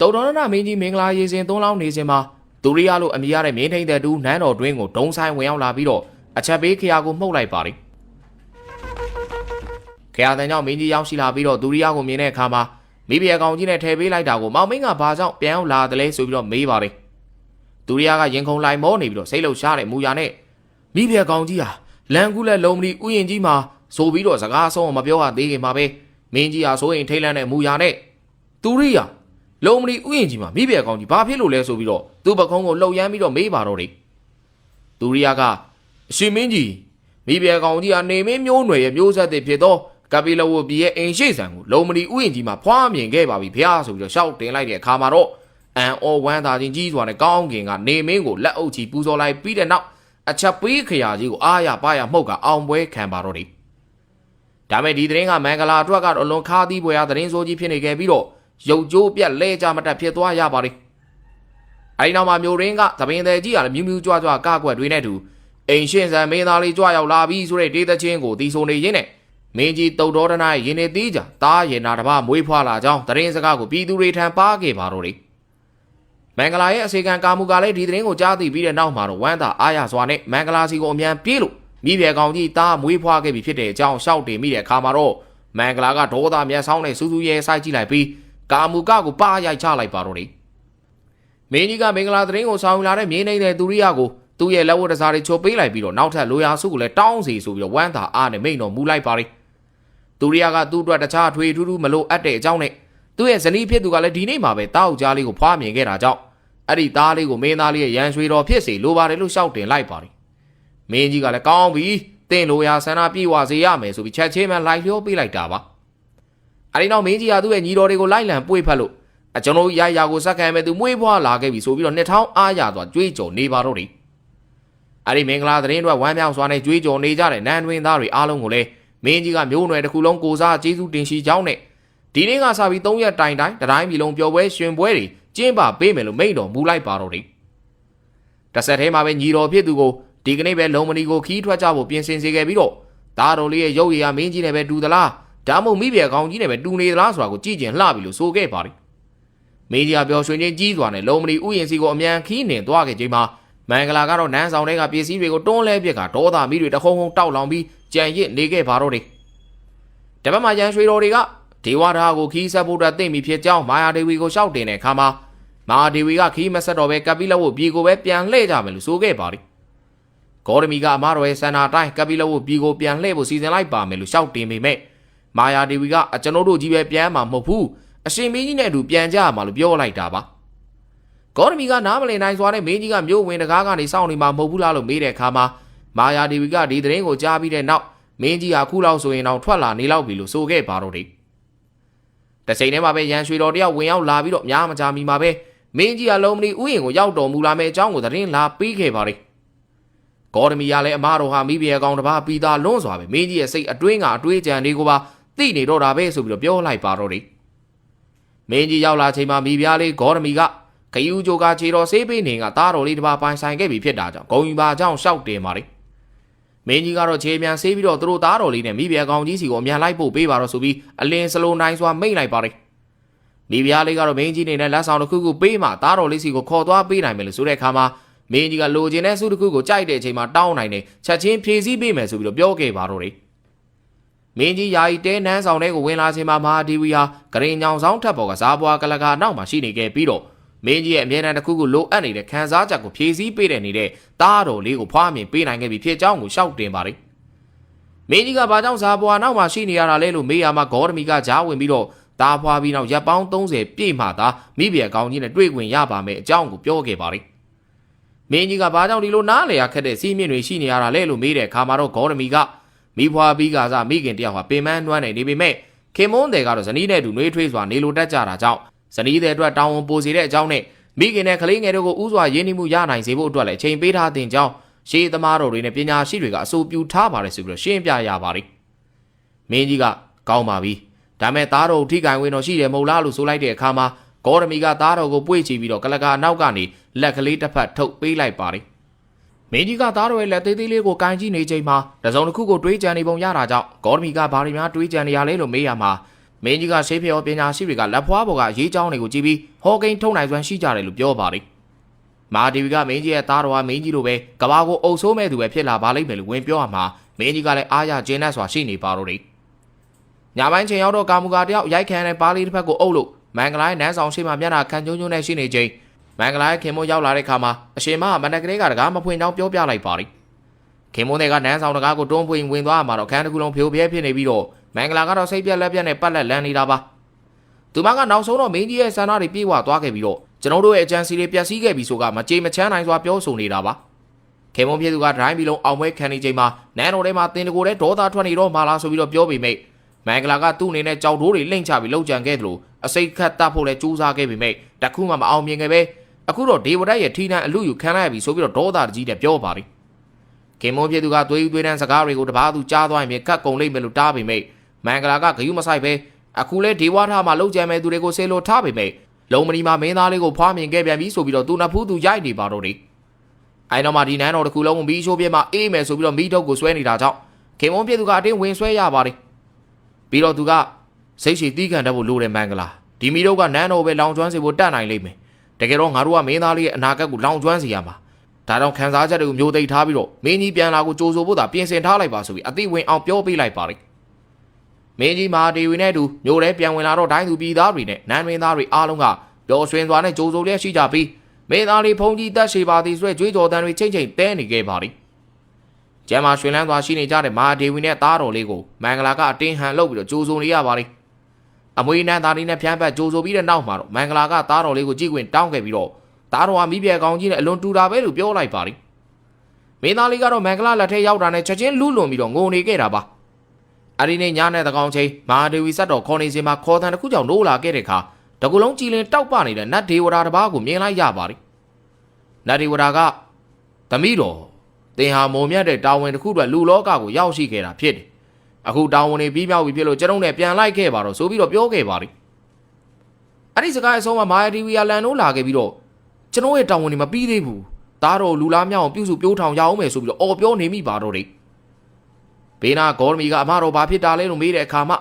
တုံတော်ရဏမင်းကြီးမင်္ဂလာရေစင်သုံးလောင်းနေစဉ်မှာသူရိယလိုအမိရတဲ့မြင်းထိန်တဲ့တူနန်းတော်တွင်းကိုဒုံဆိုင်ဝင်ရောက်လာပြီးတော့အချက်ပေးခရာကိုမှုတ်လိုက်ပါတယ်ခရာတန်ကြောင့်မင်းကြီးရောက်ရှိလာပြီးတော့သူရိယကိုမြင်တဲ့အခါမှာမိဖုရားကောင်ကြီးနဲ့ထည့်ပေးလိုက်တာကိုမောင်မင်းကဘာကြောင့်ပြန်ရောက်လာတယ်လဲဆိုပြီးတော့မေးပါတယ်သူရိယကရင်ခုန်လိုက်မောနေပြီးတော့စိတ်လှုပ်ရှားတဲ့မူရနဲ့မိဖုရားကောင်ကြီးဟာလန်ကူးလက်လုံးမလီဥယျင်ကြီးမှာဆိုပြီးတော့စကားဆုံးမပြောရသေးခင်မှာပဲမင်းကြီးဟာဆိုရင်ထိတ်လန့်တဲ့မူရနဲ့သူရိယ လုံမလီဥယျင်ကြီးမှာမိဘကောင်ကြီးဘာဖြစ်လို့လဲဆိုပြီးတော့သူ့ပကုံးကိုလှုပ်ရမ်းပြီးတော့မေးပါတော့တယ်သူရိယာကအရှင်မင်းကြီးမိဘကောင်ကြီးကနေမင်းမျိုးနွယ်ရဲ့မျိုးဆက်တွေဖြစ်သောကပိလဝပြည်ရဲ့အိမ်ရှိဆံကိုလုံမလီဥယျင်ကြီးမှာဖွားမြင်ခဲ့ပါပြီဖျားဆိုပြီးတော့ရှောက်တင်လိုက်တဲ့အခါမှာတော့အန်အော်ဝမ်းသာချင်းကြီးစွာနဲ့ကောင်းကင်ကနေမင်းကိုလက်အုပ်ချီပူဇော်လိုက်ပြီးတဲ့နောက်အချက်ပေးခရာကြီးကိုအားရပါရမှုတ်ကအောင်ပွဲခံပါတော့တယ်ဒါမဲ့ဒီသတင်းကမင်္ဂလာအတွက်ကတော့အလွန်ခါးသီးပွဲရသတင်းစိုးကြီးဖြစ်နေခဲ့ပြီးတော့ ရုပ်ကြိုးပြက်လဲကြမတက်ဖြစ်သွားရပါတယ်။အဲဒီနောက်မှာမျိုးရင်းကသပင်သည်ကြီးကလည်းမြူးမြူးကြွကြွကကွက်တွေနဲ့တူအိမ်ရှင်ဆန်မင်းသားလေးကြွရောက်လာပြီဆိုတဲ့ဒေသချင်းကိုတီးဆိုနေရင်းနဲ့မင်းကြီးတုတ်တော်တနာရင်နေသေးကြတားရင်နာတပမွေးဖွားလာကြောင်းတရင်စကားကိုပြည်သူတွေထံပါခဲ့ပါတော့တယ်။မင်္ဂလာရဲ့အစီကံကာမှုကလည်းဒီတရင်ကိုကြားသိပြီးတဲ့နောက်မှာတော့ဝမ်းသာအားရစွာနဲ့မင်္ဂလာစီကိုအမြန်ပြေးလို့မိဘကောင်ကြီးတားမွေးဖွားခဲ့ပြီဖြစ်တဲ့အကြောင်းရှောက်တင်မိတဲ့အခါမှာတော့မင်္ဂလာကဒေါသမျက်စောင်းနဲ့စူးစူးရဲဆိုင်ကြည့်လိုက်ပြီး ကာမူကကိုပါရိုက်ချလိုက်ပါတော့တယ်မင်းကြီးကမင်္ဂလာသတင်းကိုဆောင်ယူလာတဲ့မြင်းနေတဲ့သူရိယကိုသူ့ရဲ့လက်ဝတ်တစားတွေချိုးပေးလိုက်ပြီးတော့နောက်ထပ်လိုရာစုကိုလည်းတောင်းစီဆိုပြီးတော့ဝမ်းသာအားနဲ့မိန်တော်မူလိုက်ပါတယ်သူရိယကသူ့အတွက်တခြားထွေထူးထူးမလို့အပ်တဲ့အကြောင်းနဲ့သူ့ရဲ့ဇနီးဖြစ်သူကလည်းဒီနေ့မှာပဲတာအုပ်ကြားလေးကိုဖွားမြင်ခဲ့တာကြောင့်အဲ့ဒီသားလေးကိုမင်းသားလေးရဲ့ရန်ရွှေတော်ဖြစ်စေလိုပါတယ်လို့ရှောက်တင်လိုက်ပါတယ်မင်းကြီးကလည်းကောင်းပြီတင့်လိုရာဆန္ဒပြေဝစေရမယ်ဆိုပြီးချက်ချင်းမှလိုက်လျောပေးလိုက်တာပါ အဲဒီနောက်မင်းကြီးကသူ့ရဲ့ညီတော်တွေကိုလိုက်လံပွေဖက်လို့အကျွန်တော်တို့ရရကိုစက္ကန့်မဲ့သူမွေးဖွားလာခဲ့ပြီဆိုပြီးတော့နှစ်ထောင်အားရသွားကြွေးကြော်နေပါတော့တယ်အဲဒီမင်္ဂလာသတင်းတွေဝမ်းမြောက်စွာနဲ့ကြွေးကြော်နေကြတဲ့နန်းတွင်သားတွေအားလုံးကိုလည်းမင်းကြီးကမျိုးနွယ်တစ်ခုလုံးကိုစားကျေးဇူးတင်ရှိကြောင်းနဲ့ဒီနေ့ကစပြီး၃ရက်တိုင်တိုင်တတိုင်းပြည်လုံးပျော်ပွဲရှင်ပွဲတွေကျင်းပပေးမယ်လို့မိန့်တော်မူလိုက်ပါတော့တယ်တစ်ဆက်တည်းမှာပဲညီတော်ဖြစ်သူကိုဒီကနေ့ပဲလုံမဏီကိုခီးထွက်ကြဖို့ပြင်ဆင်စေခဲ့ပြီးတော့သားတော်လေးရဲ့ရုပ်ရည်ဟာမင်းကြီးနဲ့ပဲတူသလား ဒါမှမဟုတ်မိဖုရားကောင်းကြီးနဲ့ပဲတူနေသလားဆိုတာကိုကြည့်ကျင်လှပြီလို့ဆိုခဲ့ပါတယ်။မင်းကြီးကပြောရွှင်ချင်းကြီးစွာနဲ့လုံမလီဥယျင်စီကိုအမြန်ခီးနှင်သွားခဲ့ချိန်မှာမင်္ဂလာကတော့နန်းဆောင်တွေကပစ္စည်းတွေကိုတွန်းလဲပစ်ကဒေါသမီးတွေတခုံခုံတောက်လောင်ပြီးကြံရစ်နေခဲ့ပါတော့တယ်။တပတ်မှာရန်ရွှေတော်တွေကဒေဝဒါကိုခီးဆက်ဖို့အတွက်တင့်ပြီဖြစ်ကြောင်းမာယာဒေဝီကိုရှောက်တင်တဲ့အခါမှာမာယာဒေဝီကခီးမဆက်တော့ပဲကပိလဝုတ်ပြေကိုပဲပြန်လှည့်ကြမယ်လို့ဆိုခဲ့ပါတယ်။ဂေါရမီကအမားတော်ရဲ့ဆန္ဒအတိုင်းကပိလဝုတ်ပြေကိုပြန်လှည့်ဖို့စီစဉ်လိုက်ပါမယ်လို့ရှောက်တင်ပေမဲ့ မာယာဒေဝီကအကျွန်တော်တို့ကြီးပဲပြန်မှာမဟုတ်ဘူးအရှင်မင်းကြီးနဲ့အတူပြန်ကြရမှာလို့ပြောလိုက်တာပါဂေါရမီကနားမလည်နိုင်စွာနဲ့မင်းကြီးကမြို့ဝင်တကားကနေစောင့်နေမှာမဟုတ်ဘူးလားလို့မေးတဲ့အခါမှာမာယာဒေဝီကဒီသတင်းကိုကြားပြီးတဲ့နောက်မင်းကြီးကခုလောက်ဆိုရင်တော့ထွက်လာနေလောက်ပြီလို့ဆိုခဲ့ပါတော့တယ်တချိန်တည်းမှာပဲရန်ရွှေတော်တယောက်ဝင်ရောက်လာပြီးတော့များမချာမီမှာပဲမင်းကြီးကလုံးမလီဥယျင်ကိုရောက်တော်မူလာမယ့်အကြောင်းကိုသတင်းလာပေးခဲ့ပါတယ်ဂေါရမီကလည်းအမတော်ဟာမိဖုရားကောင်တစ်ပါးပြီးသားလွန်းစွာပဲမင်းကြီးရဲ့စိတ်အတွင်းကအတွေးကြံတွေကိုပါ သိနေတော့တာပဲဆိုပြီးတော့ပြောလိုက်ပါတော့တယ်မင်းကြီးရောက်လာချိန်မှာမိဖုရားလေးဂေါရမီကခယူဂျိုကခြေတော်ဆေးပေးနေကသားတော်လေးတစ်ပါးပိုင်ဆိုင်ခဲ့ပြီဖြစ်တာကြောင့်ဂုံယူပါကြောင့်ရှောက်တင်ပါတယ်မင်းကြီးကတော့ခြေပြန်ဆေးပြီးတော့သူတို့သားတော်လေးနဲ့မိဖုရားကောင်ကြီးစီကိုအမြန်လိုက်ပို့ပေးပါတော့ဆိုပြီးအလင်းစလုံးတိုင်းစွာမိတ်လိုက်ပါတယ်မိဖုရားလေးကတော့မင်းကြီးနေနဲ့လက်ဆောင်တစ်ခုခုပေးမှသားတော်လေးစီကိုခေါ်သွားပေးနိုင်မယ်လို့ဆိုတဲ့အခါမှာမင်းကြီးကလိုချင်တဲ့စုတစ်ခုကိုကြိုက်တဲ့အချိန်မှာတောင်းနိုင်တယ်ချက်ချင်းဖြည့်ဆည်းပေးမယ်ဆိုပြီးတော့ပြောခဲ့ပါတော့တယ် မင်းကြီးယာယီတဲနန်းဆောင်တဲ့ကိုဝင်လာချိန်မှာမဟာဒီဝီဟာဂရင်ညောင်ဆောင်ထပ်ပေါ်ကစားပွားကလကာနောက်မှာရှိနေခဲ့ပြီးတော့မင်းကြီးရဲ့အမြဲတမ်းတစ်ခုခုလိုအပ်နေတဲ့ခံစားချက်ကိုဖြည့်ဆည်းပေးတဲ့နေတဲ့တားတော်လေးကိုဖွားမြင်ပေးနိုင်ခဲ့ပြီဖြစ်ကြောင်းကိုရှောက်တင်ပါတယ်မင်းကြီးကဘာကြောင့်စားပွားနောက်မှာရှိနေရတာလဲလို့မေးရမှာဂေါရမီကကြားဝင်ပြီးတော့တားဖွားပြီးနောက်ရပ်ပေါင်း30ပြည့်မှသာမိဖုရားကောင်းကြီးနဲ့တွေ့ခွင့်ရပါမယ်အကြောင်းကိုပြောခဲ့ပါတယ်မင်းကြီးကဘာကြောင့်ဒီလိုနားလေရခက်တဲ့စီးမြင့်တွေရှိနေရတာလဲလို့မေးတဲ့အခါမှာတော့ဂေါရမီက မိဖွားပြီးကစားမိခင်တယောက်ဟာပင်မနှွမ်းနေနေပေမဲ့ခင်မွန်းတယ်ကတော့ဇနီးနဲ့အတူနှွေးထွေးစွာနေလိုတက်ကြတာကြောင့်ဇနီးတဲ့အတွက်တောင်းဝန်ပိုစီတဲ့အကြောင်းနဲ့မိခင်နဲ့ကလေးငယ်တို့ကိုဥစွာရင်းနှီးမှုရနိုင်စေဖို့အတွက်လည်းချိန်ပေးထားတဲ့ကြောင်းရှေးသမားတော်တွေနဲ့ပညာရှိတွေကအဆိုပြုထားပါတယ်ဆိုပြီးတော့ရှင်းပြရပါတယ်မင်းကြီးကကောင်းပါပြီဒါမဲ့သားတော်ထိကံဝင်တော်ရှိတယ်မဟုတ်လားလို့ဆိုလိုက်တဲ့အခါမှာဂေါရမီကသားတော်ကိုပွေ့ချပြီးတော့ကလကာနောက်ကနေလက်ကလေးတစ်ဖက်ထုတ်ပေးလိုက်ပါတယ် မင်းကြီးကသားတော်ရဲ့လက်သေးသေးလေးကိုကန်ကြည့်နေချိန်မှာတစုံတစ်ခုကိုတွေးကြံနေပုံရတာကြောင့်ဂေါရမီကဘာတွေများတွေးကြံနေရလဲလို့မေးရမှာမင်းကြီးကရှေးဖေော်ပညာရှိတွေကလက်ဖွားပေါ်ကရေးချောင်းတွေကိုကြည့်ပြီးဟောကိန်းထုံနိုင်စွမ်းရှိကြတယ်လို့ပြောပါတယ်။မာဒီဗီကမင်းကြီးရဲ့သားတော်ကမင်းကြီးလိုပဲကဘာကိုအုပ်ဆိုးမဲ့သူပဲဖြစ်လာပါလိမ့်မယ်လို့ဝင်ပြောရမှာမင်းကြီးကလည်းအားရကျင်းနဲ့စွာရှိနေပါတော့တယ်။ညပိုင်းချိန်ရောက်တော့ကာမူကာတယောက်ရိုက်ခံတဲ့ပါးလေးတစ်ဖက်ကိုအုပ်လို့မင်္ဂလာရဲ့နန်းဆောင်ရှိမှမျက်နှာခံကျုံကျုံနဲ့ရှိနေချိန် မင်္ဂလာရဲ့ခင်မိုးရောက်လာတဲ့ခါမှာအရှင်မကမနက်ကလေးကတကားမဖွင့်တော့ပြောပြလိုက်ပါတယ်။ခင်မိုးတွေကနန်းဆောင်တကားကိုတွန်းဖွင့်ဝင်သွားမှာတော့ခန်းတစ်ခုလုံးဖြိုးပြဲဖြစ်နေပြီးတော့မင်္ဂလာကတော့စိတ်ပြက်လက်ပြက်နဲ့ပတ်လက်လန်းနေတာပါ။သူမကနောက်ဆုံးတော့မင်းကြီးရဲ့ဆန္ဒတွေပြေဝသွားခဲ့ပြီးတော့ကျွန်တော်တို့ရဲ့အကြံစီတွေပျက်စီးခဲ့ပြီဆိုကမကြေမချမ်းနိုင်စွာပြောဆိုနေတာပါ။ခင်မုံပြေသူကဒရိုင်းပြီးလုံးအောင်ပွဲခံနေချိန်မှာနန်းတော်ထဲမှာတင်တကိုယ်တဲ့ဒေါသထွက်နေတော့မှလားဆိုပြီးတော့ပြောပေမဲ့မင်္ဂလာကသူ့အနေနဲ့ကြောက်တိုးတွေလိမ့်ချပြီးလှုပ်ကြံခဲ့တယ်လို့အစိတ်ခတ်တတ်ဖို့လဲကြိုးစားခဲ့ပေမဲ့တခုမှမအောင်မြင်ခဲ့ပဲ အခုတော့ဒေဝဒတ်ရဲ့ထီးနှံအလူယူခံလိုက်ရပြီဆိုပြီးတော့ဒေါသတကြီးနဲ့ပြောပါတယ်။ခင်မုံပြေသူကသွေးသွေးတန်းစကားတွေကိုတပားသူကြားသွားရင်ကတ်ကုံလိမ့်မယ်လို့တားပေမဲ့မင်္ဂလာကဂယုမဆိုင်ပဲအခုလဲဒေဝထားမှာလှုပ်ကြံမဲ့သူတွေကိုဆေလိုထားပေမဲ့လုံမဏီမှာမင်းသားလေးကိုဖွားမြင်ခဲ့ပြန်ပြီဆိုပြီးတော့သူနှစ်ဖူးသူရိုက်နေပါတော့တယ်။အဲတော့မှဒီနန်းတော်တစ်ခုလုံးကိုမီးရှိုးပြမှာအေးမယ်ဆိုပြီးတော့မီးထုတ်ကိုဆွဲနေတာကြောင့်ခင်မုံပြေသူကအတင်းဝင်ဆွဲရပါတယ်။ပြီးတော့သူကစိတ်ရှိတီးခံတတ်ဖို့လိုတယ်မင်္ဂလာဒီမီးထုတ်ကနန်းတော်ပဲလောင်ကျွမ်းစေဖို့တတ်နိုင်လိမ့်မယ်။ တကယ်တော့ငါတို့ကမင်းသားလေးရဲ့အနာဂတ်ကိုလောင်ကျွမ်းစေရမှာ။ဒါကြောင့်ခံစားချက်တွေကိုမျိုးသိမ်းထားပြီးတော့မင်းကြီးပြန်လာကိုကြိုးဆိုဖို့သာပြင်ဆင်ထားလိုက်ပါဆိုပြီးအသိဝင်အောင်ပြောပေးလိုက်ပါတယ်။မင်းကြီးမာဒေဝီနဲ့အတူမျိုးထဲပြန်ဝင်လာတော့ဒိုင်းသူပြည်သားတွေနဲ့နန်းမင်းသားတွေအားလုံးကပျော်ရွှင်စွာနဲ့ကြိုးစိုးလျက်ရှိကြပြီးမင်းသားလေးဖုန်ကြီးတက်ရှိပါသည်ဆိုဲကြွေးကြော်တန်တွေချိန်ချိန်တဲနေခဲ့ပါသည်။ကျမ်းမာရွှင်လန်းစွာရှိနေကြတဲ့မာဒေဝီနဲ့သားတော်လေးကိုမင်္ဂလာကအတင်းဟန်လုပ်ပြီးတော့ကြိုးစိုးနေရပါသည်။ အမွေနန်းသားလေးနဲ့ဖျမ်းဖက်ကြိုးစိုးပြီးတဲ့နောက်မှာတော့မင်္ဂလာကသားတော်လေးကိုကြည့်ခွင့်တောင်းခဲ့ပြီးတော့သားတော်ကမိပြဲကောင်ကြီးနဲ့အလွန်တူတာပဲလို့ပြောလိုက်ပါသည်။မင်းသားလေးကတော့မင်္ဂလာလက်ထက်ရောက်တာနဲ့ချက်ချင်းလူးလွန်ပြီးတော့ငိုနေခဲ့တာပါ။အဲ့ဒီနေ့ညနေတကောင်ချိန်မာဒေဝီဆက်တော်ခေါ်နေစဉ်မှာခေါ်တန်တစ်ခုကြောင့်နိုးလာခဲ့တဲ့အခါတကူလုံးကြည်လင်တောက်ပနေတဲ့နတ်ဒေဝရာတစ်ပါးကိုမြင်လိုက်ရပါတယ်။နတ်ဒေဝရာကသမီးတော်တင်ဟာမုံမြတ်တဲ့တာဝန်တစ်ခုအတွက်လူလောကကိုရောက်ရှိခဲ့တာဖြစ်တယ်။ အခုတာဝန်တွေပြီးမြောက်ပြီဖြစ်လို့ကျွန်ုပ်နဲ့ပြန်လိုက်ခဲ့ပါတော့ဆိုပြီးတော့ပြောခဲ့ပါတယ်။အဲ့ဒီစကားအဆုံးမှာမာယာတီဗီယာလန်တို့လာခဲ့ပြီးတော့ကျွန်တော်ရဲ့တာဝန်တွေမပြီးသေးဘူး။သားတော်လူလားမြောက်အောင်ပြုစုပြိုးထောင်ရအောင်မယ်ဆိုပြီးတော့အော်ပြောနေမိပါတော့တယ်။ဘေးနာဂေါရမီကအမတော်ဘာဖြစ်တာလဲလို့မေးတဲ့အခါမှာ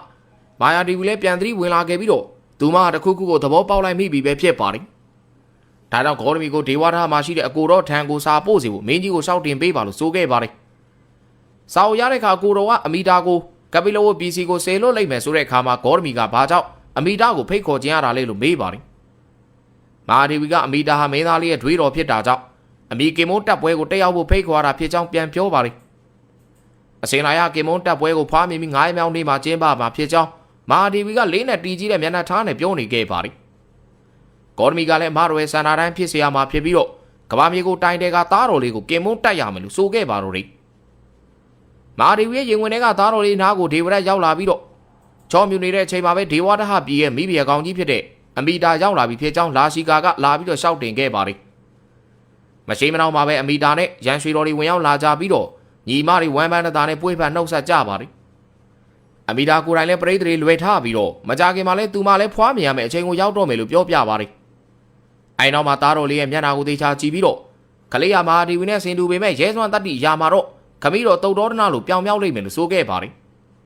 မာယာတီဗီလည်းပြန်သတိဝင်လာခဲ့ပြီးတော့သူမတခုခုကိုသဘောပေါက်လိုက်မိပြီပဲဖြစ်ပါတယ်။ဒါကြောင့်ဂေါရမီကိုဒေဝတာမှာရှိတဲ့အကိုတော်ထံကိုစာပို့စီဖို့မင်းကြီးကိုရှောက်တင်ပေးပါလို့ဆိုခဲ့ပါတယ်။စာအုပ်ရတဲ့အခါကိုတော်ကအမီတာကို ကပိလဝပီစီကိုဆေလွတ်လိုက်မယ်ဆိုတဲ့အခါမှာဂေါရမီကဘာကြောင့်အမီတာကိုဖိတ်ခေါ်ခြင်းရတာလဲလို့မေးပါတယ်။မာဒေဝီကအမီတာဟာမင်းသားလေးရဲ့တွေးတော်ဖြစ်တာကြောင့်အမီကင်မွန်တပ်ပွဲကိုတက်ရောက်ဖို့ဖိတ်ခေါ်တာဖြစ်ကြောင်းပြန်ပြောပါတယ်။အစင်လာရကင်မွန်တပ်ပွဲကိုဖွားမြင်ပြီး9မြောင်နေ့မှာကျင်းပမှာဖြစ်ကြောင်းမာဒီဝီကလေးနဲ့တီကြီးတဲ့မျက်နှာထားနဲ့ပြောနေခဲ့ပါတယ်။ဂေါ်ဒမီကလည်းမတော်ရဲ့စန္ဒာတိုင်းဖြစ်เสียမှာဖြစ်ပြီးတော့ကဘာမြေကိုတိုင်တဲကသားတော်လေးကိုကင်မွန်းတက်ရမယ်လို့ဆိုခဲ့ပါတော့တယ်။ မာဒီဝီရဲ့ရင်ဝင်ထဲကသားတော်လေးနားကိုဒေဝရက်ရောက်လာပြီးတော့ချောမြူနေတဲ့အချိန်မှာပဲဒေဝဒဟပြည်ရဲ့မိဖုရားကောင်ကြီးဖြစ်တဲ့အမီတာရောက်လာပြီးဖြစ်ကြောင်းလာရှိကာကလာပြီးတော့ရှောက်တင်ခဲ့ပါတယ်။မရှိမနောက်မှာပဲအမီတာနဲ့ရန်ရွှေတော်တွေဝင်ရောက်လာကြပြီးတော့ညီမတွေဝမ်းပန်းတသားနဲ့ပွေးဖန်နှုတ်ဆက်ကြပါတယ်အမီတာကိုယ်တိုင်လည်းပရိသေတွေလွယ်ထားပြီးတော့မကြခင်မှာလည်းသူမလည်းဖွားမြင်ရမယ်အချိန်ကိုရောက်တော့မယ်လို့ပြောပြပါတယ်။အဲနောက်မှာသားတော်လေးရဲ့မျက်နှာကိုသေချာကြည့်ပြီးတော့ကလေးရမာဒီဝီနဲ့ဆင်တူပေမဲ့ရဲစွမ်းတတ္တိရာမှာတော့ ခမီးတော်တုတ်တော်ဒနာလို့ပြောင်မြောက်လိမ့်မယ်လို့ဆိုခဲ့ပါတယ်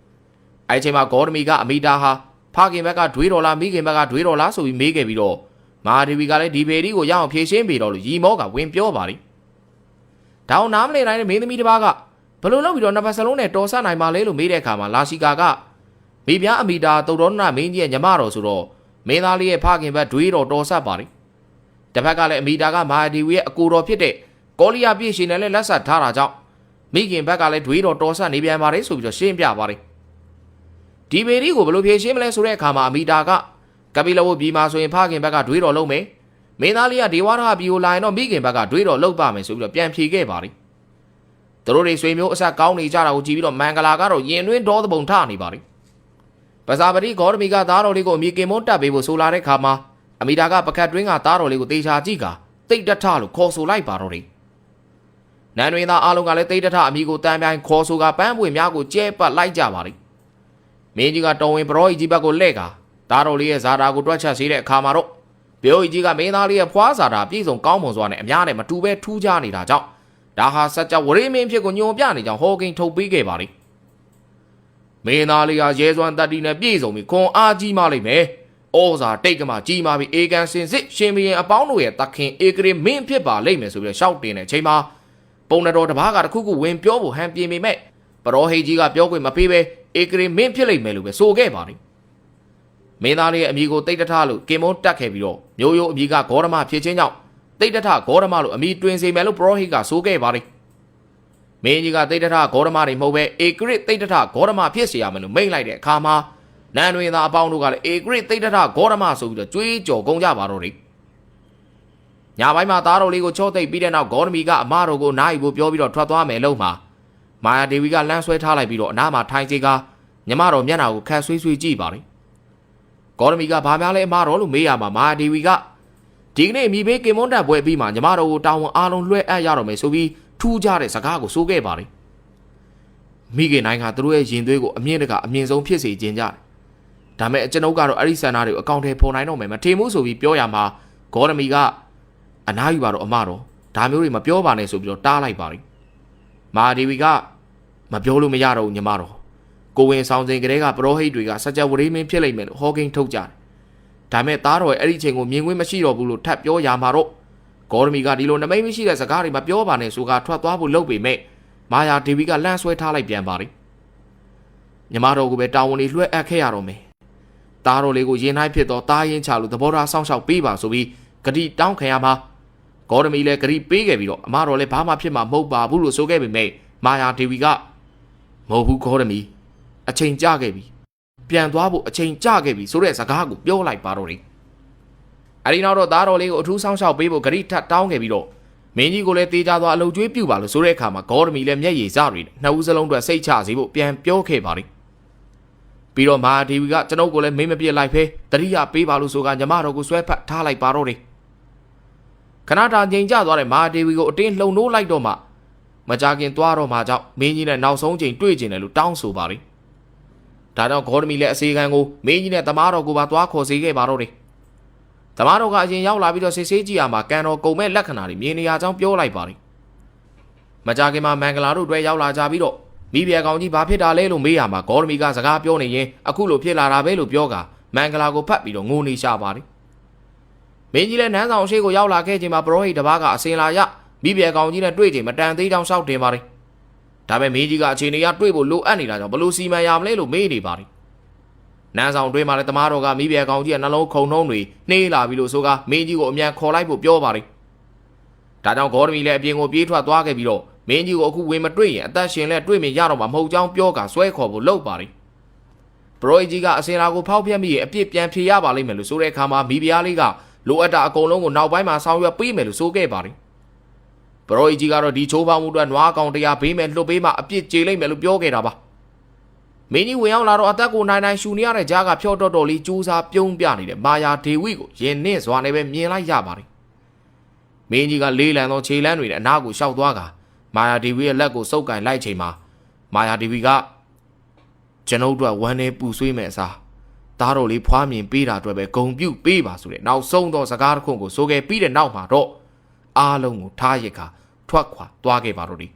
။အဲချိန်မှာဂေါ်ဒမီကအမီတာဟာဖခင်ဘက်ကဒွေးတော်လားမိခင်ဘက်ကဒွေးတော်လားဆိုပြီးမေးခဲ့ပြီးတော့မာဒီဝီကလည်းဒီပေဒီကိုရအောင်ဖြေရှင်းပြီးတော့လို့ရီမောကဝင်ပြောပါတယ်။ဒါအောင်နားမလည်နိုင်တဲ့မင်းသမီးတစ်ပါးကဘလို့လုပ်ပြီးတော့နှစ်ပတ်စလုံးနဲ့တော်ဆနိုင်ပါလဲလို့မေးတဲ့အခါမှာလာရှိကာကမိဖုရားအမီတာတုတ်တော်နာမင်းကြီးရဲ့ညီမတော်ဆိုတော့မင်းသားလေးရဲ့ဖခင်ဘက်ဒွေးတော်တော်ဆက်ပါတယ်တစ်ဖက်ကလည်းအမီတာကမာဒီဝီရဲ့အကိုတော်ဖြစ်တဲ့ကောလီယာပြည့်ရှင်နဲ့လည်းလက်ဆက်ထားတာကြောင့် မိခင်ဘက်ကလည်းဒွေးတော်တော်ဆက်နေပြန်ပါတယ်ဆိုပြီးတော့ရှင်းပြပါတယ်ဒီဘေဒီကိုဘလို့ဖြေရှင်းမလဲဆိုတဲ့အခါမှာအမီတာကကပိလဝပြည်မှာဆိုရင်ဖခင်ဘက်ကဒွေးတော်လုံးမယ်မင်းသားလေးကဒေဝရဟပြည်ကိုလာရင်တော့မိခင်ဘက်ကဒွေးတော်လုံးပါမယ်ဆိုပြီးတော့ပြန်ဖြေခဲ့ပါတယ်သူတို့တွေဆွေမျိုးအဆက်ကောင်းနေကြတာကိုကြည့်ပြီးတော့မန်ဂလာကတော့ရင်တွင်းဒေါသပုံထနေပါတယ်ပဇာပတိဂေါရမီကသားတော်လေးကိုအမိကင်မွန်းတက်ပေးဖို့ဆိုလာတဲ့ခါမှာအမိတာကပကတ်တွင်းကသားတော်လေးကိုတေချာကြည့်ကတိတ်တထလို့ခေါ်ဆိုလိုက်ပါတော့တယ် နန်းတွင်သားအားလုံးကလည်းတိတ်တထအမိကိုတန်းပြိုင်ခေါ်ဆိုကပန်းပွေများကိုကျဲပတ်လိုက်ကြပါလိမ့်မင်းကြီးကတော်ဝင်ပရောဟိကြီးဘက်ကိုလှဲ့ကသားတော်လေးရဲ့ဇာတာကိုတွက်ချက်စေတဲ့အခါမှာတော့ပရောဟိကြီးကမင်းသားလေးရဲ့ဖွားဇာတာပြည့်စုံကောင်းမွန်စွာနဲ့အများနဲ့မတူပဲထူးခြားနေတာကြောင့်ဒါဟာစัจ java ဝရိမင်းဖြစ်ကိုညွန်ပြနေကြောင်းဟောကိန်းထုတ်ပေးခဲ့ပါလိမ့်မင်းသားလေးဟာရဲစွမ်းတတ္တိနဲ့ပြည့်စုံပြီးခွန်အားကြီးမှလိမ့်မယ်။ဩဇာတိတ်ကမှကြီးမားပြီးအေကန်စင်စစ်ရှင်ဘရင်အပေါင်းတို့ရဲ့တခင်ဧကရေမင်းဖြစ်ပါလိမ့်မယ်ဆိုပြီးတော့ရှောက်တင်တဲ့အချိန်မှာ ပုံနတော်တစ်ပါးကတခုခုဝင်ပြောဖို့ဟန်ပြင်းပေမဲ့ပရောဟိတ်ကြီးကပြောခွင့်မပေးဘဲဧကရေမင်းဖြစ်လိမ့်မယ်လို့ပဲဆိုခဲ့ပါတယ်။မင်းသားလေးရဲ့အမိကိုတိတ်တထလို့ကင်မွန်တက်ခဲ့ပြီးတော့မျိုးရိုးအမိကဂေါရမဖြစ်ခြင်းကြောင့်တိတ်တထဂေါရမလို့အမိတွင်စေမယ်လို့ပရောဟိတ်ကဆိုခဲ့ပါတယ်။မင်းကြီးကတိတ်တထဂေါရမတွေမဟုတ်ပဲဧကရတိတ်တထဂေါရမဖြစ်စေရမယ်လို့မိန့်လိုက်တဲ့အခါမှာနန်းတွင်သားအပေါင်းတို့ကလည်းဧကရတိတ်တထဂေါရမဆိုပြီးတော့ကြွေးကြော်ကုန်ကြပါတော့တယ်။ ညပိုင်းမှာသားတော်လေးကိုချော့သိပ်ပြီးတဲ့နောက်ဂေါရမီကအမတော်ကိုနားယူဖို့ပြောပြီးတော့ထွက်သွားမယ်လို့မှာမာယာဒေဝီကလမ်းဆွဲထားလိုက်ပြီးတော့အနားမှာထိုင်စီကညီမတော်မျက်နှာကိုခတ်ဆွေးဆွေးကြည့်ပါတယ်။ဂေါရမီကဘာများလဲအမတော်လို့မေးရမှာမာယာဒေဝီကဒီကနေ့မိဘေးကင်မွန်တက်ပွဲပြီးမှညီမတော်ကိုတာဝန်အားလုံးလွှဲအပ်ရတော့မယ်ဆိုပြီးထူးခြားတဲ့စကားကိုဆိုခဲ့ပါတယ်။မိခင်နိုင်ကသူတို့ရဲ့ရင်သွေးကိုအမြင့်တကအမြင့်ဆုံးဖြစ်စေခြင်းကြတယ်။ဒါမဲ့ကျွန်ုပ်ကတော့အဲ့ဒီဆန္ဒတွေကိုအကောင့်ထဲပေါ်နိုင်တော့မယ်မထင်ဘူးဆိုပြီးပြောရမှာဂေါရမီက အနားယူပါတော့အမတော်ဒါမျိုးတွေမပြောပါနဲ့ဆိုပြီးတော့တားလိုက်ပါတယ်။မာဒေဝီကမပြောလို့မရတော့ဘူးညီမတော်ကိုဝင်ဆောင်စဉ်ကလေးကပရောဟိတ်တွေကစကြဝဠာမင်းဖြစ်လိမ့်မယ်လို့ဟောကိန်းထုတ်ကြတယ်။ဒါမဲ့သားတော်ရဲ့အဲ့ဒီချိန်ကိုမြင်ကွင်းမရှိတော့ဘူးလို့ထပ်ပြောရမှာတော့ဂေါရမီကဒီလိုနမိတ်မရှိတဲ့စကားတွေမပြောပါနဲ့ဆိုကထွက်သွားဖို့လုပ်ပေမဲ့မာယာဒေဝီကလန့်ဆွဲထားလိုက်ပြန်ပါတယ်။ညီမတော်ကပဲတာဝန်တွေလွှဲအပ်ခဲ့ရတော့မယ်။သားတော်လေးကိုရင်နှိုင်းဖြစ်တော့တားရင်ချလို့သဘောထားစောင့်ရှောက်ပေးပါဆိုပြီးဂတိတောင်းခံရမှာ ဂေါရမီလည်းဂတိပေးခဲ့ပြီးတော့အမတော်လည်းဘာမှဖြစ်မှာမဟုတ်ပါဘူးလို့ဆိုခဲ့ပေမဲ့မာယာဒေဝီကမဟုတ်ဘူးဂေါရမီအချိန်ကြခဲ့ပြီပြန်သွားဖို့အချိန်ကြခဲ့ပြီဆိုတဲ့စကားကိုပြောလိုက်ပါတော့တယ်အဲဒီနောက်တော့သားတော်လေးကိုအထူးဆောင်ရှောက်ပေးဖို့ဂရိထပ်တောင်းခဲ့ပြီးတော့မင်းကြီးကိုလည်းတေးကြသွားအလုပ်ကျွေးပြုပါလို့ဆိုတဲ့အခါမှာဂေါရမီလည်းမျက်ရည်စတွေနှစ်ဦးစလုံးအတွက်စိတ်ချစေဖို့ပြန်ပြောခဲ့ပါတယ်ပြီးတော့မာဒေဝီကကျွန်ုပ်ကိုလည်းမင်းမပြစ်လိုက်ဖဲတတိယပေးပါလို့ဆိုကညီမတော်ကိုဆွဲဖတ်ထားလိုက်ပါတော့တယ် ခဏတာငြိမ်ကျသွားတဲ့မာဒေဝီကိုအတင်းလှုံနိုးလိုက်တော့မှမကြခင်သွားတော့မှကြောင့်မင်းကြီးနဲ့နောက်ဆုံးချိန်တွေ့ကျင်တယ်လို့တောင်းဆိုပါတယ်ဒါကြောင့်ဂေါရမီလည်းအစီခံကိုမင်းကြီးနဲ့တမားတော်ကိုပါသွားခေါ်စေခဲ့ပါတော့တယ်တမားတော်ကအရင်ရောက်လာပြီးတော့စစ်ဆေးကြည့်ရမှာကန်တော်ကုံမဲ့လက္ခဏာတွေမြင်နေရကြောင်းပြောလိုက်ပါတယ်မကြခင်မှာမင်္ဂလာတို့တွေ့ရောက်လာကြပြီးတော့မိဖုရားကောင်ကြီးဘာဖြစ်တာလဲလို့မေးရမှာဂေါရမီကစကားပြောနေရင်အခုလိုဖြစ်လာတာပဲလို့ပြောကမင်္ဂလာကိုဖတ်ပြီးတော့ငိုနေရှာပါတယ် မင်းကြီးလည်းနန်းဆောင်ရှိကိုရောက်လာခဲ့ချိန်မှာပရောဟိတ်တစ်ပါးကအစင်လာရမိဖုရားကောင်ကြီးနဲ့တွေ့ချိန်မတန်သေးတောင်ရှောက်တင်ပါတယ်ဒါပေမဲ့မင်းကြီးကအခြေအနေရတွေ့ဖို့လိုအပ်နေတာကြောင့်ဘလို့စီမံရမလဲလို့မေးနေပါတယ်နန်းဆောင်တွင်းမှာလည်းတမားတော်ကမိဖုရားကောင်ကြီးကနှလုံးခုန်နှုံးတွေနှေးလာပြီလို့ဆိုကမင်းကြီးကိုအမြန်ခေါ်လိုက်ဖို့ပြောပါတယ်ဒါကြောင့်ဂေါရမီလည်းအပြင်ကိုပြေးထွက်သွားခဲ့ပြီးတော့မင်းကြီးကိုအခုဝင်မတွေ့ရင်အသက်ရှင်လဲတွေ့မြင်ရတော့မှာမဟုတ်ကြောင်းပြောကဆွဲခေါ်ဖို့လုပ်ပါတယ်ပရိုကြီးကအစင်လာကိုဖောက်ပြက်မိရင်အပြစ်ပြန်ဖြေရပါလိမ့်မယ်လို့ဆိုတဲ့အခါမှာမိဖုရားလေးက လိုအပ်တာအကုန်လုံးကိုနောက်ပိုင်းမှာဆောင်ရွက်ပေးမယ်လို့ဆိုခဲ့ပါတယ်ပရိုကြီးကတော့ဒီချိုးပေါင်းမှုအတွက်နွားကောင်တရားဘေးမဲ့လှုပ်ပေးမှအပြစ်ကြေလိမ့်မယ်လို့ပြောခဲ့တာပါမင်းကြီးဝင်ရောက်လာတော့အသက်ကိုနိုင်နိုင်ရှူနေရတဲ့ကြားကဖြော့တော်တော်လေးကြိုးစားပြုံးပြနေတဲ့မာယာဒေဝိကိုရင်နစ်စွာနဲ့ပဲမြင်လိုက်ရပါတယ်မင်းကြီးကလေးလံသောခြေလမ်းတွေနဲ့အနားကိုရှောက်သွားကမာယာဒေဝီရဲ့လက်ကိုစုပ်ကန်လိုက်ချိန်မှာမာယာဒေဝီကကျွန်ုပ်တို့ဝမ်းနေပူဆွေးမဲ့အစား သားတော်လေးဖွားမြင်ပေးတာအတွက်ပဲဂုံပြုတ်ပေးပါဆိုတဲ့နောက်ဆုံးသောစကားတစ်ခုကိုဆိုခဲ့ပြီးတဲ့နောက်မှာတော့အားလုံးကိုထားရခါထွက်ခွာသွားခဲ့ပါတော့တယ်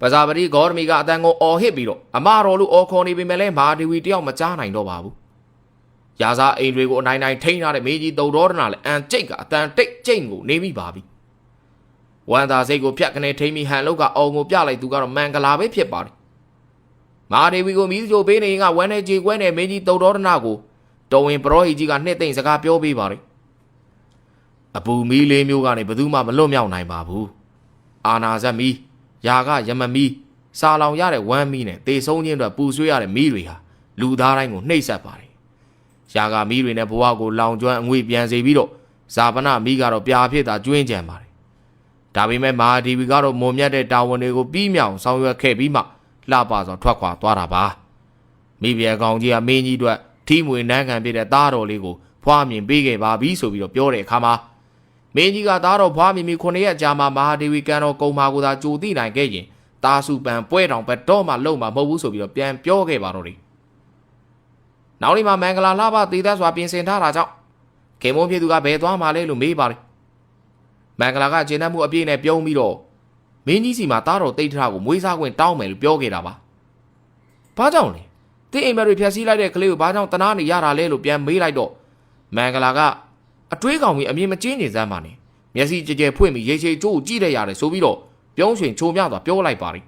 ပဇာပတိဂေါရမီကအတန်ကိုအော်ဟစ်ပြီးတော့အမတော်လူအော်ခေါ်နေပေမဲ့လည်းမာဒေဝီတယောက်မကြားနိုင်တော့ပါဘူးရာဇာအိမ်တွေကိုအနိုင်နိုင်ထိန်းထားတဲ့မေကြီးတုံတော်ဒနာလည်းအန်ကျိတ်ကအတန်တိတ်ကျိတ်ကိုနေမိပါပြီဝမ်သာစိတ်ကိုဖြတ်ကနေထိမ့်ပြီးဟန်လုတ်ကအော်ကိုပြလိုက်သူကတော့မန်ကလာပဲဖြစ်ပါတယ် မာဒေဝီကိုမီးကြိုပေးနေရင်ကဝမ်းနေကြေကွဲနေမင်းကြီးတုံတော်ဒနာကိုတော်ဝင်ပရောဟိကြီးကနှစ်သိမ့်စကားပြောပေးပါတယ်အပူမီးလေးမျိုးကနေဘယ်သူမှမလွတ်မြောက်နိုင်ပါဘူးအာနာဇက်မီးယာကယမမီးစာလောင်ရတဲ့ဝမ်းမီးနဲ့တေဆုံးချင်းအတွက်ပူဆွေးရတဲ့မီးတွေဟာလူသားတိုင်းကိုနှိပ်စက်ပါတယ်ယာကမီးတွေနဲ့ဘဝကိုလောင်ကျွမ်းအငွေပြန်စေပြီးတော့ဇာပနမီးကတော့ပြာဖြစ်တာကျွင်းကြံပါတယ်ဒါပေမဲ့မဟာဒီဝီကတော့မွန်မြတ်တဲ့တာဝန်တွေကိုပြီးမြောင်ဆောင်ရွက်ခဲ့ပြီးမှ လှပစွာထွက်ခွာသွားတာပါမိဖုရားကောင်ကြီးကမင်းကြီးအတွက်ထီးမွေနန်းခံပြတဲ့သားတော်လေးကိုဖွားမြင်ပေးခဲ့ပါပြီဆိုပြီးတော့ပြောတဲ့အခါမှာမင်းကြီးကသားတော်ဖွားမြင်ပြီးခုနှစ်ရက်ကြာမှမဟာဒေဝီကံတော်ကုံမာကိုသာကြိုသိနိုင်ခဲ့ရင်တာစုပန်ပွဲတော်ပဲတော့မှလုံမှာမဟုတ်ဘူးဆိုပြီးတော့ပြန်ပြောခဲ့ပါတော့တယ်နောက်နေ့မှာမင်္ဂလာလှပသေးသက်စွာပြင်ဆင်ထားတာကြောင့်ခင်မုန်းဖြစ်သူကဘယ်သွားမှလဲလို့မေးပါတယ်မင်္ဂလာကဂျင်းနှမှုအပြည့်နဲ့ပြုံးပြီးတော့ မင်းကြီးစီမှာတားတော်တိတ်ထရကိုမွေးစားခွင့်တောင်းမယ်လို့ပြောခဲ့တာပါဘာကြောင့်လဲတင်းအိမ်မက်တွေဖျက်ဆီးလိုက်တဲ့ကလေးကိုဘာကြောင့်တနာနေရတာလဲလို့ပြန်မေးလိုက်တော့မင်္ဂလာကအတွေးကောင်ကြီးအမြင်မကျင်းနေစမ်းပါနဲ့မျက်စိကြဲကြဲဖွင့်ပြီးရေချေကျိုးကိုကြည့်လိုက်ရတယ်ဆိုပြီးတော့ပြုံးရွှင်ချိုးမြသွားပြောလိုက်ပါလိ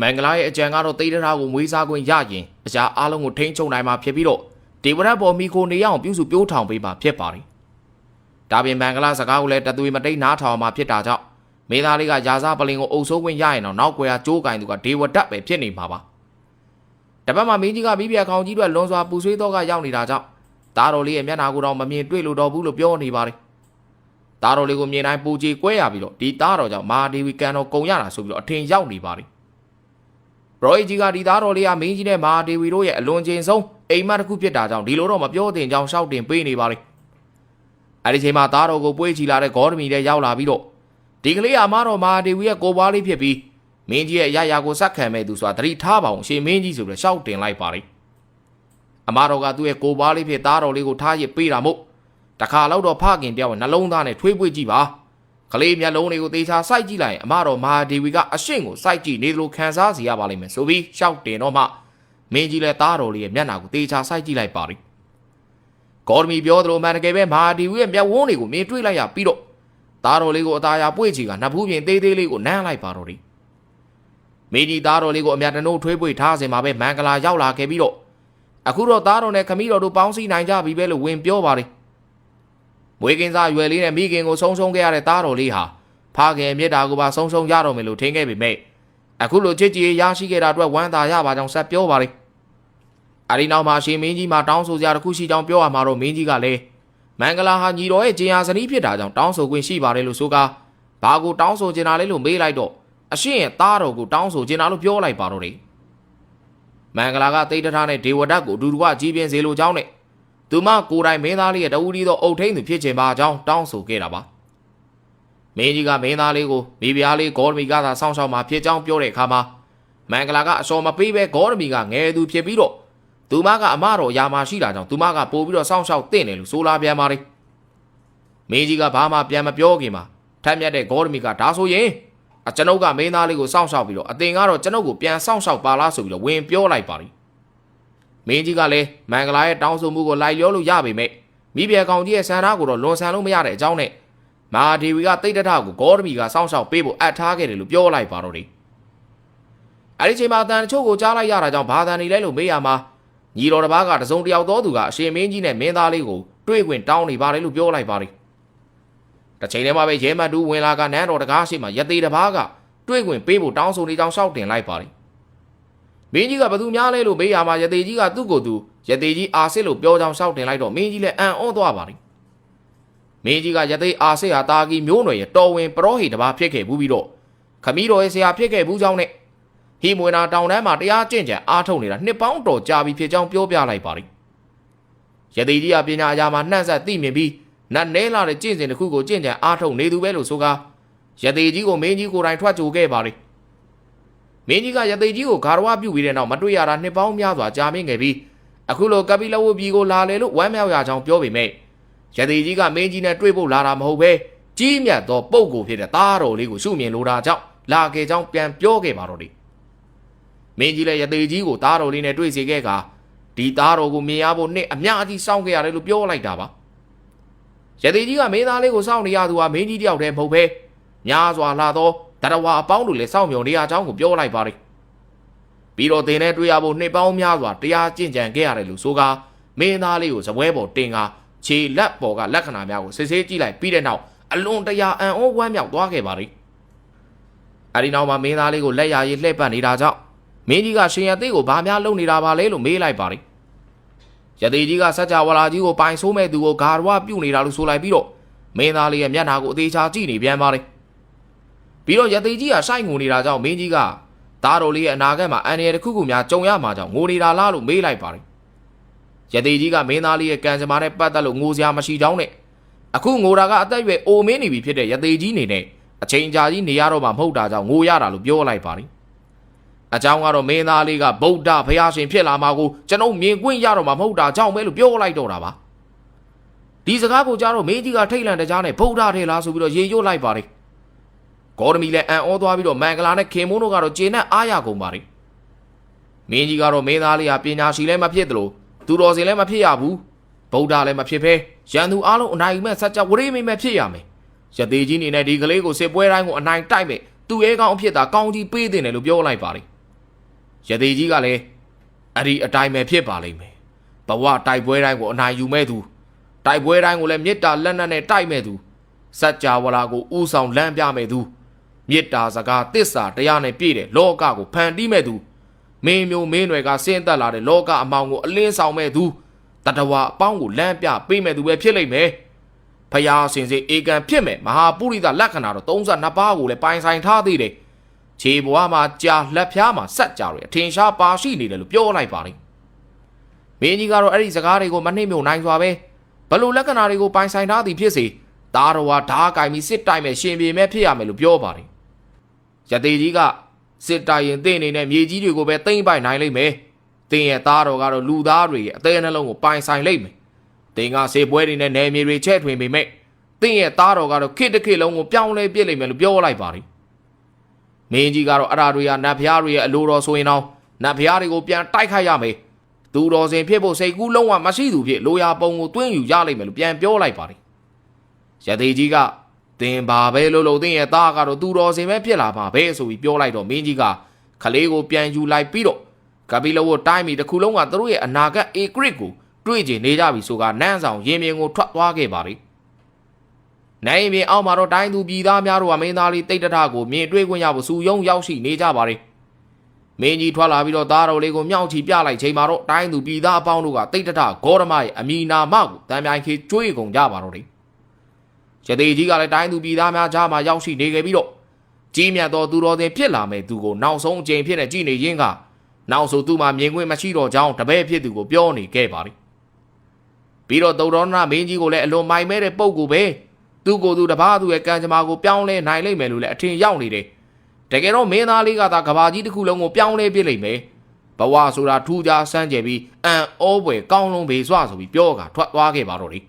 မင်္ဂလာရဲ့အကြံကတော့တိတ်တရာကိုမွေးစားခွင့်ရရင်အရာအလုံးကိုထိန်းချုပ်နိုင်မှာဖြစ်ပြီးတော့ဒေဝရတ်ပေါ်မီကိုနေရအောင်ပြုစုပြိုးထောင်ပေးမှာဖြစ်ပါတယ်ဒါပြင်မင်္ဂလာစကားကိုလည်းတသွေမတိတ်နားထောင်မှာဖြစ်တာကြောင့် မင်းသားလေးကရာဇပလင်ကိုအုပ်ဆိုးခွင့်ရရင်တော့နောက်ကွယ်ကကြိုးကင်သူကဒေဝဒတ်ပဲဖြစ်နေမှာပါတပတ်မှာမင်းကြီးကမိဖုရားခေါင်ကြီးတို့လွန်စွာပူဆွေးတော့ကရောက်နေတာကြောင့်သားတော်လေးရဲ့မျက်နှာကိုတော့မမြင်တွေ့လို့တော့ဘူးလို့ပြောနေပါတယ်သားတော်လေးကိုမြင်တိုင်းပူကြည်ကွဲရပြီးတော့ဒီသားတော်ကြောင့်မာဒေဝီကန်တော်ကုံရတာဆိုပြီးတော့အထင်ရောက်နေပါတယ်ဘရော့ကြီးကဒီသားတော်လေးကမင်းကြီးနဲ့မာဒေဝီတို့ရဲ့အလွန်ချင်းဆုံးအိမ်မက်တစ်ခုဖြစ်တာကြောင့်ဒီလိုတော့မပြောတင်ကြောင်းရှောက်တင်ပေးနေပါလေအဲ့ဒီချိန်မှာသားတော်ကိုပွေးချီလာတဲ့ဂေါ်ဒမီလည်းရောက်လာပြီးတော့ ဒီကလေးအမတော်မာဒေဝီရဲ့ကိုပွားလေးဖြစ်ပြီးမင်းကြီးရဲ့ရရကိုစက်ခံမဲ့သူဆိုတာသတိထားပါအောင်ရှင်မင်းကြီးဆိုပြီးရှောက်တင်လိုက်ပါလေအမတော်ကသူ့ရဲ့ကိုပွားလေးဖြစ်သားတော်လေးကိုထားရစ်ပေးတာမို့တခါတော့တော့ဖခင်တယောက်နှလုံးသားနဲ့ထွေးပွေးကြည့်ပါကလေးမျက်လုံးတွေကိုသေချာစိုက်ကြည့်လိုက်ရင်အမတော်မာဒေဝီကအရှင့်ကိုစိုက်ကြည့်နေသလိုခံစားစီရပါလိမ့်မယ်ဆိုပြီးရှောက်တင်တော့မှမင်းကြီးလည်းသားတော်လေးရဲ့မျက်နှာကိုတေချာစိုက်ကြည့်လိုက်ပါလိဂေါ်ဒမီပြောသလိုမှန်တကယ်ပဲမာဒီဝီရဲ့မျက်ဝန်းတွေကိုမြင်တွေ့လိုက်ရပြီးတော့ သားတော်လေးကိုအသားရပွေ့ချီကနှစ်ဖူးပြင်သေးသေးလေးကိုနမ်းလိုက်ပါတော့တယ်မင်းကြီးသားတော်လေးကိုအမြတ်တနိုးထွေးပွေထားစင်မှာပဲမင်္ဂလာရောက်လာခဲ့ပြီးတော့အခုတော့သားတော်နဲ့ခမီးတော်တို့ပေါင်းစည်းနိုင်ကြပြီပဲလို့ဝင်ပြောပါတယ်မွေးကင်းစားရွယ်လေးနဲ့မိခင်ကိုဆုံးရှုံးခဲ့ရတဲ့သားတော်လေးဟာဖခင်မြစ်တာကိုပါဆုံးရှုံးရတော့မယ်လို့ထင်ခဲ့ပေမဲ့အခုလိုချစ်ကြည်ရရှိခဲ့တာအတွက်ဝမ်းသာရပါကြောင်းဆက်ပြောပါတယ်အဒီနောက်မှာရှင်မင်းကြီးမှာတောင်းဆိုစရာတစ်ခုရှိကြောင်းပြောရမှာတော့မင်းကြီးကလည်း မင်္ဂလာဟာညီတော်ရဲ့ကျင်ယာဇနီးဖြစ်တာကြောင့်တောင်းဆိုခွင့်ရှိပါတယ်လို့ဆိုကာဘာကိုတောင်းဆိုချင်တာလဲလို့မေးလိုက်တော့အရှင်ရဲ့သားတော်ကိုတောင်းဆိုချင်တာလို့ပြောလိုက်ပါတော့တယ်မင်္ဂလာကတိတ်တထားနဲ့ဒေဝဒတ်ကိုအတူတူကကြီးပြင်းစေလိုကြောင်းနဲ့သူမကိုယ်တိုင်မင်းသားလေးရဲ့တဝူဒီသောအုတ်ထိန်သူဖြစ်ချင်ပါကြောင်းတောင်းဆိုခဲ့တာပါမင်းကြီးကမင်းသားလေးကိုမိဖုရားလေးဂေါ်ဒမီကသာစောင့်ရှောက်မှာဖြစ်ကြောင်းပြောတဲ့အခါမှာမင်္ဂလာကအစော်မပေးပဲဂေါ်ဒမီကငယ်သူဖြစ်ပြီးတော့ သူမကအမတော်ယာမာရှိတာကြောင့်သူမကပို့ပြီးတော့စောင့်ရှောက်တင့်တယ်လို့ဆိုလာပြန်ပါတယ်မင်းကြီးကဘာမှပြန်မပြောခင်မှာထက်မြက်တဲ့ဂေါ်ဒမီကဒါဆိုရင်အကျွန်ုပ်ကမင်းသားလေးကိုစောင့်ရှောက်ပြီးတော့အတင်ကတော့ကျွန်ုပ်ကိုပြန်စောင့်ရှောက်ပါလားဆိုပြီးတော့ဝင်ပြောလိုက်ပါလိမင်းကြီးကလည်းမင်္ဂလာရဲ့တောင်းဆိုမှုကိုလိုက်လျောလို့ရပေမဲ့မိဖုရားကောင်ကြီးရဲ့ဆန္ဒကိုတော့လွန်ဆန်လို့မရတဲ့အကြောင်းနဲ့မာဒေဝီကတိတ်တထကိုဂေါ်ဒမီကစောင့်ရှောက်ပေးဖို့အပ်ထားခဲ့တယ်လို့ပြောလိုက်ပါတော့တယ်အဲဒီချိန်မှာအတန်တချို့ကိုကြားလိုက်ရတာကြောင့်ဘာသာနေလဲလို့မေးရမှာ ညီတော်တစ်ပါးကတစုံတယောက်သောသူကအရှင်မင်းကြီးနဲ့မင်းသားလေးကိုတွေ့ခွင့်တောင်းနေပါတယ်လို့ပြောလိုက်ပါတယ်တစ်ချိန်တည်းမှာပဲရဲမတ်တူဝင်လာကနန်းတော်တကားရှိမှရသေးတစ်ပါးကတွေ့ခွင့်ပေးဖို့တောင်းဆိုနေကြောင်းရှောက်တင်လိုက်ပါတယ်မင်းကြီးကဘသူများလဲလို့မေးရမှာရသေးကြီးကသူ့ကိုယ်သူရသေးကြီးအာစစ်လို့ပြောကြောင်းရှောက်တင်လိုက်တော့မင်းကြီးလည်းအံ့ဩသွားပါတယ်မင်းကြီးကရသေးအာစစ်ဟာတာကီမျိုးနွယ်ရဲ့တော်ဝင်ပရောဟိတ်တစ်ပါးဖြစ်ခဲ့ဘူးပြီးတော့ခမီးတော်ရဲ့ဆရာဖြစ်ခဲ့ဘူးကြောင်းနဲ့ ဟီမွေနာတောင်တန်းမှာတရားကျင့်ကြံအားထုတ်နေတာနှစ်ပေါင်းတော်ကြာပြီဖြစ်ကြောင်းပြောပြလိုက်ပါတယ်ရသေးကြီးကပညာအရာမှာနှံ့ဆက်သိမြင်ပြီးနတ်နဲလာတဲ့ကျင့်စဉ်တစ်ခုကိုကျင့်ကြံအားထုတ်နေသူပဲလို့ဆိုကားရသေးကြီးကိုမင်းကြီးကိုယ်တိုင်ထွက်ကြိုခဲ့ပါတယ်မင်းကြီးကရသေးကြီးကိုဂါရဝပြုတ်ပြီးတဲ့နောက်မတွေ့ရတာနှစ်ပေါင်းများစွာကြာမြင့်ခဲ့ပြီးအခုလိုကပိလဝပြည်ကိုလာလေလို့ဝမ်းမြောက်ရကြောင်းပြောပေမဲ့ရသေးကြီးကမင်းကြီးနဲ့တွေ့ဖို့လာတာမဟုတ်ပဲကြီးမြတ်သောပုပ်ကိုဖြစ်တဲ့သားတော်လေးကိုရှုမြင်လိုတာကြောင့်လာခဲ့ကြောင်းပြန်ပြောခဲ့ပါတော့တယ် မင်းကြီးလည်းရသေးကြီးကိုသားတော်လေးနဲ့တွေ့စေခဲ့ကဒီသားတော်ကိုမြင်ရဖို့နှစ်အများကြီးစောင့်ခဲ့ရတယ်လို့ပြောလိုက်တာပါရသေးကြီးကမင်းသားလေးကိုစောင့်နေရသူဟာမင်းကြီးတယောက်တည်းမဟုတ်ပဲများစွာလာသောတရဝါအပေါင်းတို့လည်းစောင့်မျှော်နေရကြောင်းကိုပြောလိုက်ပါတယ်ပြီးတော့တင်နဲ့တွေ့ရဖို့နှစ်ပေါင်းများစွာတရားကျင့်ကြံခဲ့ရတယ်လို့ဆိုကာမင်းသားလေးကိုဇပွဲပေါ်တင်ကာခြေလက်ပေါ်ကလက္ခဏာများကိုစစ်ဆေးကြည့်လိုက်ပြီးတဲ့နောက်အလွန်တရာအံ့ဩဝမ်းမြောက်သွားခဲ့ပါလိအဲဒီနောက်မှာမင်းသားလေးကိုလက်ရည်လှည့်ပတ်နေတာကြောင့် မင်းကြီးကရှင်ရသေးကိုဘာများလုပ်နေတာပါလဲလို့မေးလိုက်ပါလိရသေးကြီးကစัจ java လာကြီးကိုပိုင်ဆိုးမဲ့သူကိုဂါရဝပြုတ်နေတာလို့ဆိုလိုက်ပြီးတော့မင်းသားလေးရဲ့မျက်နှာကိုအသေးချာကြည့်နေပြန်ပါလိပြီးတော့ရသေးကြီးကစိုက်ငိုနေတာကြောင့်မင်းကြီးကသားတော်လေးရဲ့အနာဂတ်မှာအန်ရယ်တစ်ခုခုများကြုံရမှာကြောင့်ငိုနေတာလားလို့မေးလိုက်ပါတယ်ရသေးကြီးကမင်းသားလေးရဲ့ကံကြမ္မာနဲ့ပတ်သက်လို့ငိုစရာမရှိကြောင်းနဲ့အခုငိုတာကအသက်အရွယ်အိုမင်းနေပြီဖြစ်တဲ့ရသေးကြီးနေနဲ့အချိန်ကြာကြီးနေရတော့မှမဟုတ်တာကြောင့်ငိုရတာလို့ပြောလိုက်ပါတယ် အကြောင်းကတော့မင်းသားလေးကဗုဒ္ဓဘုရားရှင်ဖြစ်လာမှာကိုကျွန်ုပ်မြင်ကွင်းရတော့မှမဟုတ်တာကြောင့်ပဲလို့ပြောလိုက်တော့တာပါဒီစကားကိုကြားတော့မင်းကြီးကထိတ်လန့်တကြားနဲ့ဗုဒ္ဓထဲလားဆိုပြီးတော့ရေရွတ်လိုက်ပါတယ်ဂေါ်ဒမီလည်းအံ့ဩသွားပြီးတော့မန်ဂလာနဲ့ခင်မုန်းတို့ကတော့ကျေနပ်အားရကုန်ပါတယ်မင်းကြီးကတော့မင်းသားလေးဟာပညာရှိလည်းမဖြစ်သလိုသူတော်စင်လည်းမဖြစ်ရဘူးဗုဒ္ဓလည်းမဖြစ်ဘဲရန်သူအလုံးအနိုင်မဲ့စัจ java ဝရိမိမဲ့ဖြစ်ရမယ်ရသေးကြီးနေနဲ့ဒီကလေးကိုစစ်ပွဲတိုင်းကိုအနိုင်တိုက်မဲ့သူ့ရဲကောင်းအဖြစ်သာကောင်းကြီးပေးတင်တယ်လို့ပြောလိုက်ပါလေ ရသေးကြီးကလည်းအဲ့ဒီအတိုင်းပဲဖြစ်ပါလိမ့်မယ်ဘဝတိုက်ပွဲတိုင်းကိုအနိုင်ယူမဲ့သူတိုက်ပွဲတိုင်းကိုလည်းမေတ္တာလက်နက်နဲ့တိုက်မဲ့သူစัจ java လာကိုဥဆောင်လမ်းပြမဲ့သူမေတ္တာစကားတစ္ဆာတရားနဲ့ပြည့်တဲ့လောကကိုဖန်တီးမဲ့သူမင်းမျိုးမင်းတွေကဆင်းသက်လာတဲ့လောကအမောင်ကိုအလင်းဆောင်မဲ့သူတတဝါအပေါင်းကိုလမ်းပြပေးမဲ့သူပဲဖြစ်လိမ့်မယ်။ဖယားစင်စေဧကံဖြစ်မဲ့မဟာပုရိသလက္ခဏာတော့32ပါးကိုလည်းပိုင်ဆိုင်ထားသေးတယ်။ ခြေဘွားမှာကြာလက်ဖျားမှာဆက်ကြတွေအထင်ရှားပါရှိနေတယ်လို့ပြောလိုက်ပါလိမ့်။မင်းကြီးကတော့အဲ့ဒီစကားတွေကိုမနှိမ့်မြုံနိုင်စွာပဲဘလို့လက္ခဏာတွေကိုပိုင်ဆိုင်ထားသည်ဖြစ်စေသားတော်ဟာဓားကင်ပြီးစစ်တိုက်မဲ့ရှင်ပြေမဲ့ဖြစ်ရမယ်လို့ပြောပါတယ်။ရသေးကြီးကစစ်တိုင်ရင်တင့်နေနဲ့မြေကြီးတွေကိုပဲတိမ့်ပိုက်နိုင်လိမ့်မယ်။တင်းရဲ့သားတော်ကတော့လူသားတွေရဲ့အသေးနှလုံးကိုပိုင်ဆိုင်လိမ့်မယ်။တင်းကစေပွဲတွေနဲ့နယ်မြေတွေချဲ့ထွင်ပေမဲ့တင်းရဲ့သားတော်ကတော့ခေတ်တစ်ခေတ်လုံးကိုပြောင်းလဲပြစ်လိမ့်မယ်လို့ပြောလိုက်ပါလိမ့်။ မင်းကြီးကတော့အရာတွေဟာနတ်ဖျားတွေရဲ့အလိုတော်ဆိုရင်တော့နတ်ဖျားတွေကိုပြန်တိုက်ခိုက်ရမယ်။သူတော်စင်ဖြစ်ဖို့စိတ်ကူးလုံးဝမရှိသူဖြစ်လိုရာပုံကိုတွင်းယူရလိမ့်မယ်လို့ပြန်ပြောလိုက်ပါလိမ့်။ရသေးကြီးကတင်ပါပဲလို့လို့တင်ရဲ့သားကတော့သူတော်စင်ပဲဖြစ်လာပါပဲဆိုပြီးပြောလိုက်တော့မင်းကြီးကခလေးကိုပြန်ယူလိုက်ပြီးတော့ကပီလောကိုတိုင်းမီတစ်ခုလုံးကသူတို့ရဲ့အနာဂတ်အေဂရစ်ကိုတွေ့ကျင်နေကြပြီဆိုကနန်းဆောင်ရင်မြင်ကိုထွက်သွားခဲ့ပါလေ နိုင်မြင်အောက်မှာတော့တိုင်းသူပြည်သားများတို့ကမင်းသားလေးတိတ်တထကိုမြင်တွေ့ခွင့်ရဖို့စူယုံရောက်ရှိနေကြပါလေမင်းကြီးထွက်လာပြီးတော့သားတော်လေးကိုမြောက်ချီပြလိုက်ချိန်မှာတော့တိုင်းသူပြည်သားအပေါင်းတို့ကတိတ်တထဂေါရမရဲ့အမီနာမကိုတံမြိုင်ခေကျွေးကုန်ကြပါတော့တယ်ရသေးကြီးကလည်းတိုင်းသူပြည်သားများကြားမှာရောက်ရှိနေခဲ့ပြီးတော့ကြီးမြတ်သောသူတော်စင်ဖြစ်လာမဲ့သူကိုနောက်ဆုံးအကြိမ်ဖြစ်နေကြည်နေရင်းကနောက်ဆိုသူ့မှာမြင်ကွင်းမရှိတော့ကြောင်းတပည့်ဖြစ်သူကိုပြောနေခဲ့ပါလိပြီးတော့သုတ္တရဏမင်းကြီးကိုလည်းအလွန်မိုင်မဲတဲ့ပုံကိုပဲ သူ့ကိုယ်သူတပားသူရဲ့ကံကြမ္မာကိုပြောင်းလဲနိုင်လိမ့်မယ်လို့လည်းအထင်ရောက်နေတယ်တကယ်တော့မင်းသားလေးကသာကဘာကြီးတစ်ခုလုံးကိုပြောင်းလဲပြစ်လိမ့်မယ်ဘဝဆိုတာထူးခြားစမ်းကြယ်ပြီးအံ့ဩပွေကောင်းလုံးပေစွာဆိုပြီးပြောကထွက်သွားခဲ့ပါတော့တယ်